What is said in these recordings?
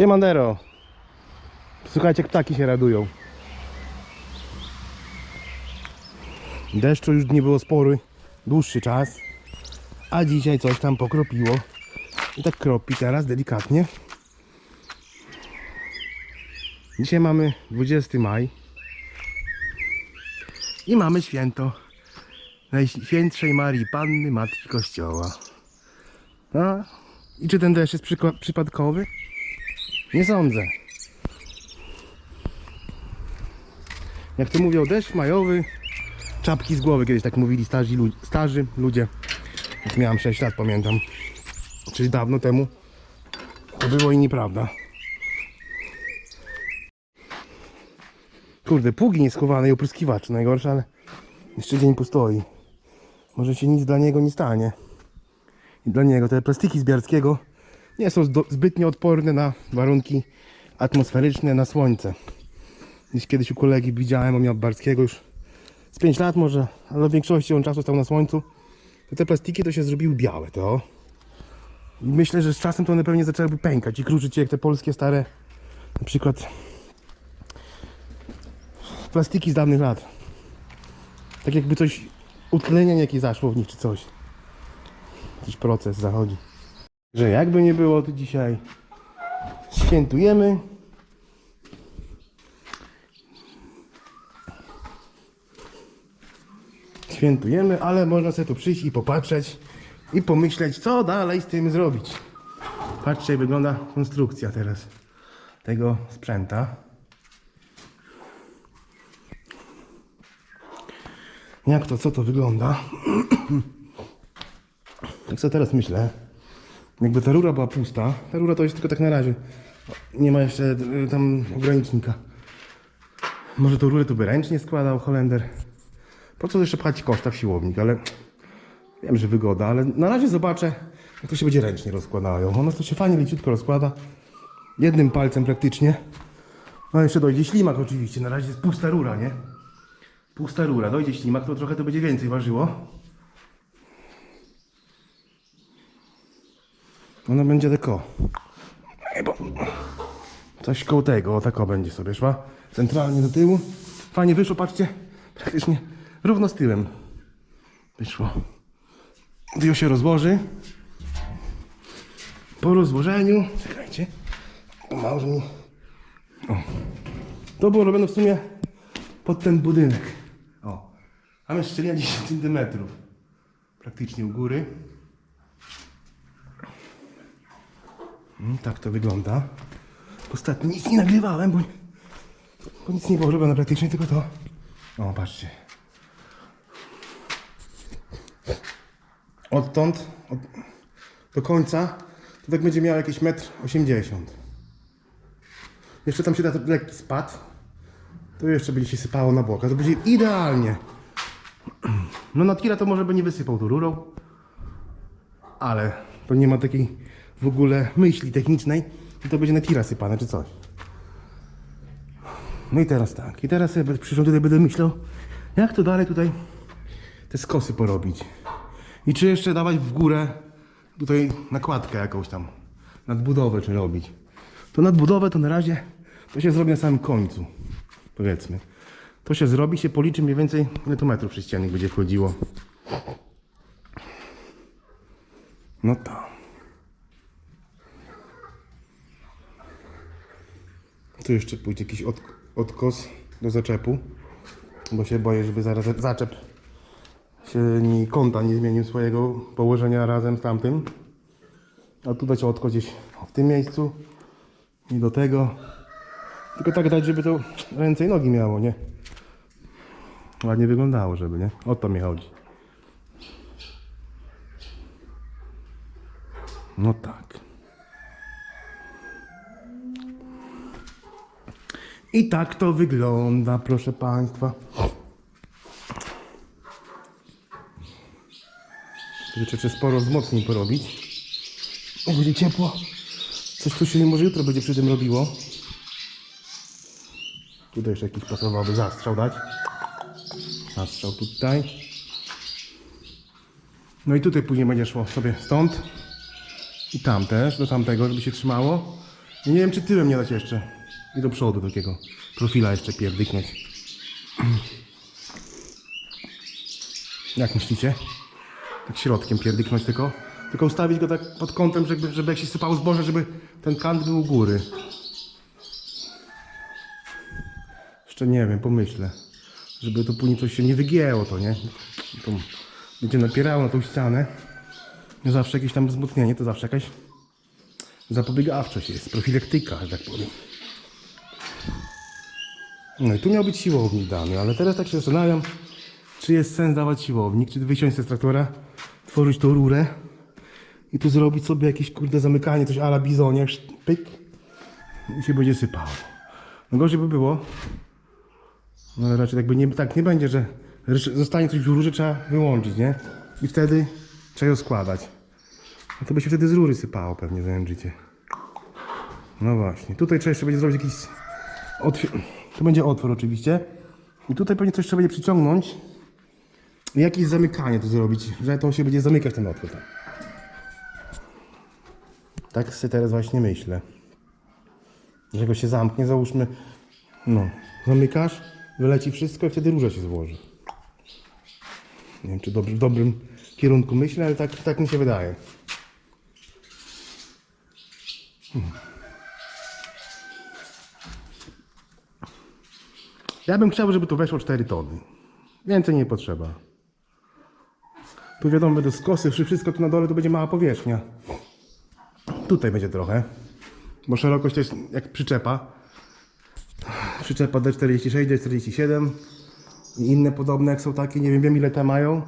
Siemandero. Słuchajcie, ptaki się radują. Deszczu już nie było spory, dłuższy czas. A dzisiaj coś tam pokropiło. I tak kropi teraz delikatnie. Dzisiaj mamy 20 maj. I mamy święto Najświętszej Marii Panny Matki Kościoła. A? I czy ten deszcz jest przypadkowy? Nie sądzę. Jak to mówią, deszcz majowy, czapki z głowy, kiedyś tak mówili starzy, lu- starzy ludzie. Jak miałem 6 lat, pamiętam. Czyli dawno temu. To było i nieprawda. Kurde, pługi nieskowane i opryskiwacz najgorsze, ale jeszcze dzień postoi. Może się nic dla niego nie stanie. I dla niego te plastiki z Biarskiego nie są zbytnio odporne na warunki atmosferyczne, na słońce. Gdzieś kiedyś u kolegi widziałem, on miał Barskiego już z 5 lat może, ale w większości on czasu stał na słońcu. To te plastiki to się zrobiły białe, to. Myślę, że z czasem to one pewnie zaczęłyby pękać i kruszyć się jak te polskie stare, na przykład plastiki z dawnych lat. Tak jakby coś, utlenienie jakieś zaszło w nich czy coś. Jakiś proces zachodzi. Że jakby nie było, to dzisiaj świętujemy. Świętujemy, ale można sobie tu przyjść i popatrzeć i pomyśleć, co dalej z tym zrobić. Patrzcie, jak wygląda konstrukcja teraz tego sprzęta. Jak to, co to wygląda? Tak sobie teraz myślę. Jakby ta rura była pusta. Ta rura to jest tylko tak na razie. Nie ma jeszcze y, tam ogranicznika. Może tą rurę tu by ręcznie składał Holender. Po co jeszcze pchać koszta w siłownik, ale wiem, że wygoda, ale na razie zobaczę, jak to się będzie ręcznie rozkładają. Ono to się fajnie leciutko rozkłada. Jednym palcem praktycznie. No jeszcze dojdzie ślimak oczywiście. Na razie jest pusta rura, nie? Pusta rura. Dojdzie ślimak, to trochę to będzie więcej ważyło. Ona będzie. Ej, bo Coś koło tego, o tako będzie sobie szła. Centralnie do tyłu. Fajnie wyszło, patrzcie. Praktycznie równo z tyłem. Wyszło. Ją się rozłoży. Po rozłożeniu. Czekajcie. Pomałże mi. O. To było robione w sumie pod ten budynek. O. Mamy szczelina 10 cm. Praktycznie u góry. Tak to wygląda. Ostatnio nic nie nagrywałem, bo, bo nic nie było robione praktycznie, tylko to. O, patrzcie. Odtąd od, do końca to tak będzie miał jakieś 1,80 m. Jeszcze tam się da lekki spad. To jeszcze będzie się sypało na boka. To będzie idealnie. No na tira to może by nie wysypał tu rurą. Ale to nie ma takiej w ogóle myśli technicznej, że to będzie na tira sypane czy coś. No i teraz tak. I teraz sobie przyszedł tutaj będę myślał, jak to dalej tutaj te skosy porobić. I czy jeszcze dawać w górę tutaj nakładkę jakąś tam. Nadbudowę czy robić. To nadbudowę to na razie to się zrobi na samym końcu. Powiedzmy. To się zrobi, się policzy mniej więcej ile to metrów sześciennych będzie wchodziło. No to. Tu jeszcze pójdzie jakiś od, odkos do zaczepu. Bo się boję, żeby zaraz zaczep się ni kąta nie zmienił swojego położenia razem z tamtym. A tu dać odkos gdzieś w tym miejscu i do tego. Tylko tak dać, żeby to ręce i nogi miało, nie? Ładnie wyglądało, żeby, nie? O to mi chodzi. No tak. I tak to wygląda, proszę Państwa. Jeszcze trzeba sporo wzmocnień porobić. O, będzie ciepło. Coś tu się może jutro będzie przy tym robiło. Tutaj jeszcze jakiś pasowałby zastrzał dać. Zastrzał tutaj. No i tutaj później będzie szło sobie stąd. I tam też, do tamtego, żeby się trzymało. Nie wiem, czy tyłem nie dać jeszcze. I do przodu takiego profila jeszcze pierdyknąć. Jak myślicie? Tak środkiem pierdyknąć tylko. Tylko ustawić go tak pod kątem, żeby, żeby jak się sypało zboże, żeby ten kant był u góry. Jeszcze nie wiem, pomyślę. Żeby to później coś się nie wygięło to, nie? To będzie napierało na tą ścianę. Zawsze jakieś tam wzmocnienie, to zawsze jakaś zapobiegawczość jest, profilaktyka, że tak powiem. No i tu miał być siłownik dany, ale teraz tak się zastanawiam, czy jest sens dawać siłownik, czy wysiąść z traktora, tworzyć tą rurę i tu zrobić sobie jakieś kurde zamykanie, coś ala bizonie, pyk i się będzie sypało. No gorzej by było, no ale raczej tak, by nie, tak nie będzie, że zostanie coś w rurze, trzeba wyłączyć, nie? I wtedy trzeba ją składać. No to by się wtedy z rury sypało pewnie, zajęczycie. No właśnie. Tutaj trzeba jeszcze będzie zrobić jakiś otwór. Tu będzie otwór oczywiście. I tutaj pewnie coś trzeba będzie przyciągnąć. I jakieś zamykanie tu zrobić, że to się będzie zamykać ten otwór. Tak, tak sobie teraz właśnie myślę. Że go się zamknie, załóżmy. No, zamykasz, wyleci wszystko i wtedy róża się złoży. Nie wiem, czy w dobrym kierunku myślę, ale tak, tak mi się wydaje. Ja bym chciał, żeby tu weszło 4 tony. Więcej nie potrzeba. Tu wiadomo, będą skosy, wszystko tu na dole to będzie mała powierzchnia. Tutaj będzie trochę, bo szerokość to jest jak przyczepa. Przyczepa D46, D47 i inne podobne jak są takie, nie wiem, wiem ile te mają.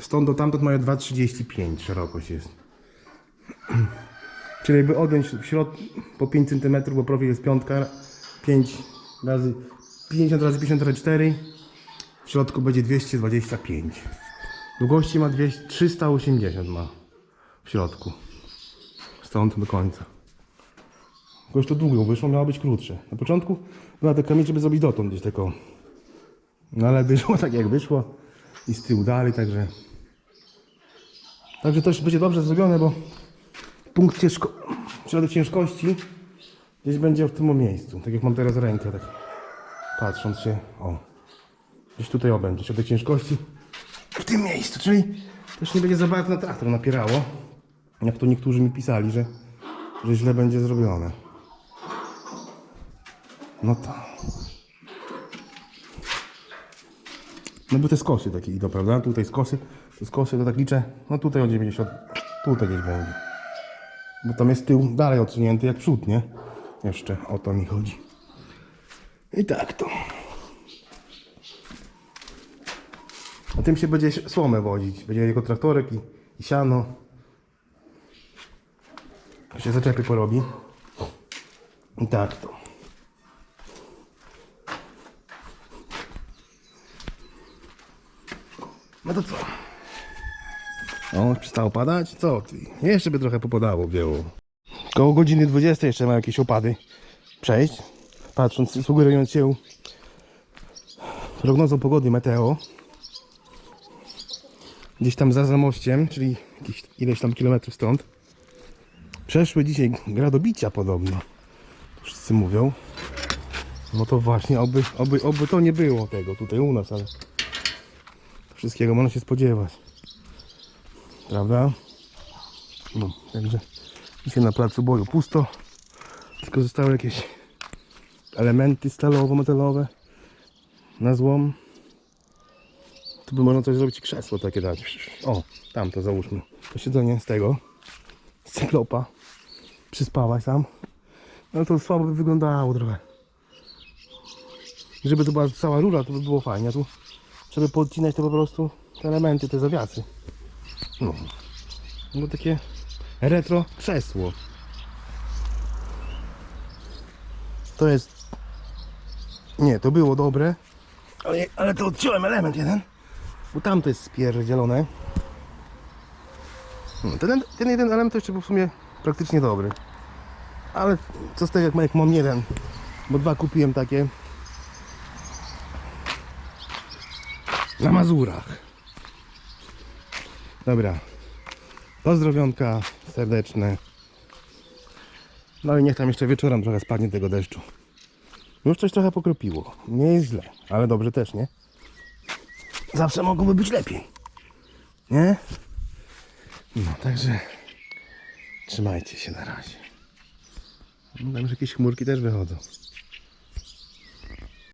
Stąd do tamtąd mają 2,35 szerokość jest. Czyli jakby odjąć w środku po 5 cm, bo profil jest piątka, 5 razy 50 razy 50 razy 4 w środku będzie 225 długości ma 200, 380 ma w środku. Stąd do końca. Tylko to długo wyszło, miało być krótsze. Na początku była taka mieć, żeby zrobić dotąd gdzieś taką. No ale wyszło tak jak wyszło. I z tyłu dalej, także. Także to już będzie dobrze zrobione, bo punkt ciężko, środek ciężkości gdzieś będzie w tym miejscu, tak jak mam teraz rękę, tak patrząc się, o, gdzieś tutaj o będzie, środek ciężkości w tym miejscu, czyli też nie będzie za bardzo na traktor napierało, jak to niektórzy mi pisali, że, że źle będzie zrobione. No to. No bo te skosy takie idą, prawda? Tutaj skosy, te skosy to tak liczę, no tutaj o 90, tutaj gdzieś będzie. Bo tam jest tył dalej odsunięty jak przód, nie? Jeszcze o to mi chodzi. I tak to. A tym się będzie słomę wozić. Będzie jego traktorek i, i siano. Się zaczepy porobi. I tak to. No to co? O, przestało padać? Co ty? Jeszcze by trochę popadało, wzięło. Koło godziny 20 jeszcze ma jakieś opady przejść. Patrząc, sugerując się prognozą pogody meteo. Gdzieś tam za zamościem, czyli jakieś ileś tam kilometrów stąd. Przeszły dzisiaj gradobicia podobno. Wszyscy mówią. No to właśnie, oby, oby, oby to nie było tego tutaj u nas, ale wszystkiego można się spodziewać. Prawda? No, także dzisiaj na placu boju pusto. Tylko zostały jakieś elementy stalowo-metalowe na złom. Tu by można coś zrobić krzesło takie dać. O, tam to załóżmy. To siedzenie z tego, z cyklopa. Przyspawać tam. No to słabo by wyglądało trochę. Żeby to była cała rura, to by było fajnie. A tu żeby podcinać to po prostu te elementy, te zawiasy. No. No takie retro krzesło. To jest... Nie, to było dobre. Ale, ale to odciąłem element jeden. Bo tam to jest spierdzielone. No, Ten, ten jeden element to jeszcze był w sumie praktycznie dobry. Ale co z tego jak, jak mam jeden. Bo dwa kupiłem takie. Na Mazurach. Dobra. Pozdrowionka serdeczne. No i niech tam jeszcze wieczorem trochę spadnie tego deszczu. Już coś trochę pokropiło. Nie jest źle, ale dobrze też, nie? Zawsze mogłoby być lepiej. Nie? No, także trzymajcie się na razie. No, tam już jakieś chmurki też wychodzą.